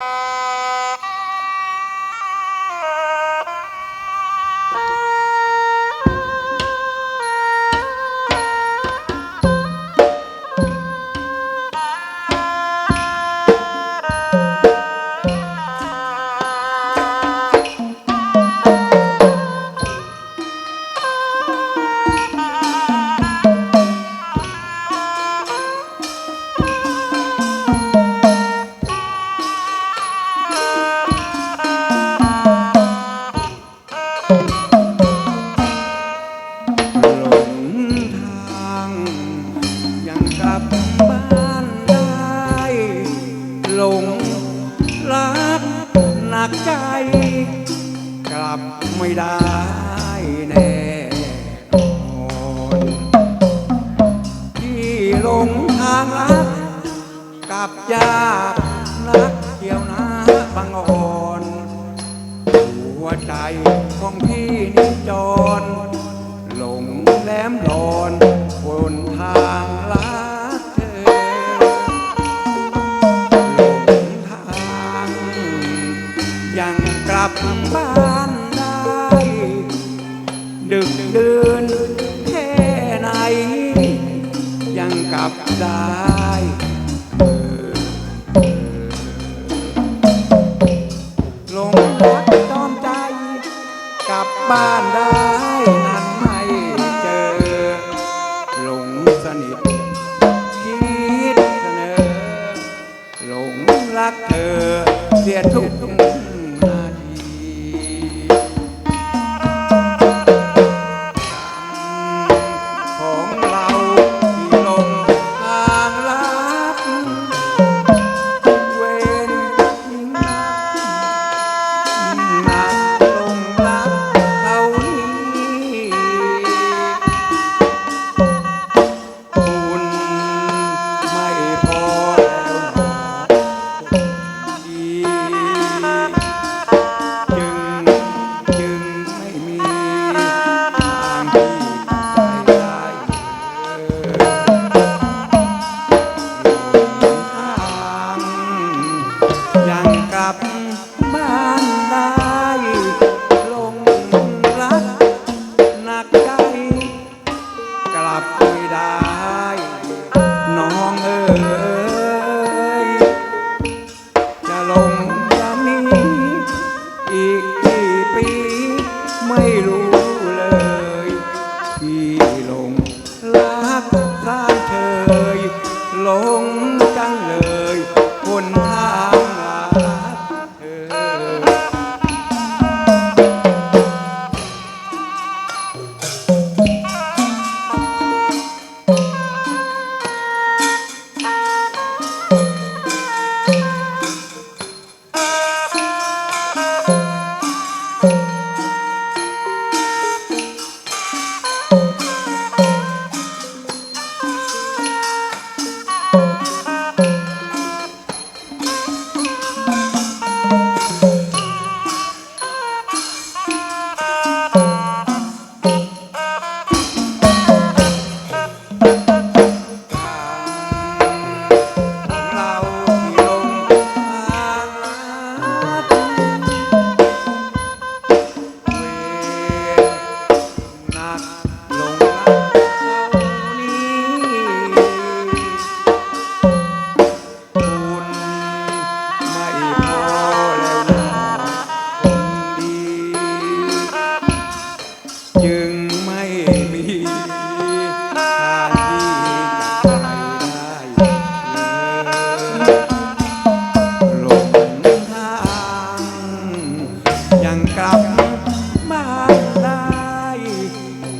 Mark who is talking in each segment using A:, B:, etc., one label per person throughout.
A: you หลงรักหนักใจ กลับไม่ได้แน่นอนที่หลงทางรักกับยากนักเกี่ยวนะบางอ่อน หัวใจของพี่นิจจอ ยังกลับบ้านได้ ดึกเดินแค่ไหน ยังกลับได้ Oh.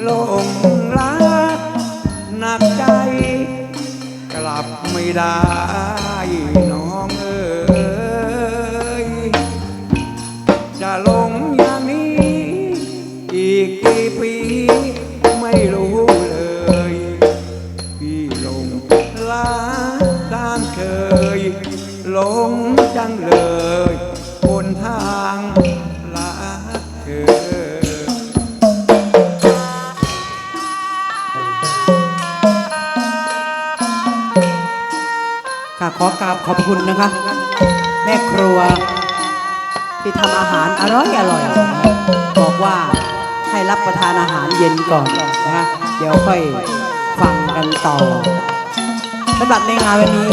A: ลงรักหนักใจ กลับไม่ได้น้องเอ๋ยจะลงอย่างนี้ อีกกี่ปีไม่รู้เลยพี่ลงลาตามเคยลงจังเลยคนทา
B: ขอกราบขอบคุณนะคะ แม่ครัว ที่ทำอาหารอร่อยอร่อยบอกว่าให้รับประทานอาหารเย็นก่อนนะคะเดี๋ยวค่อยฟังกันต่อสำหรับในงานวันนี้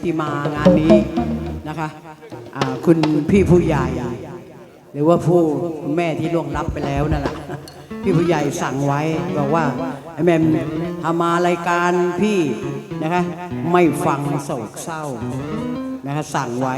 B: ที่มางานนี้นะคะคุณพี่ผู้ใหญ่ หรือว่าผู้แม่ที่ล่วงลับไปแล้วนั่นแหละพี่ผู้ใหญ่สั่งไว้บอกว่าไอ้แม่ทำมารายการพี่นะคะไม่ฟังโศกเศร้านะคะสั่งไว้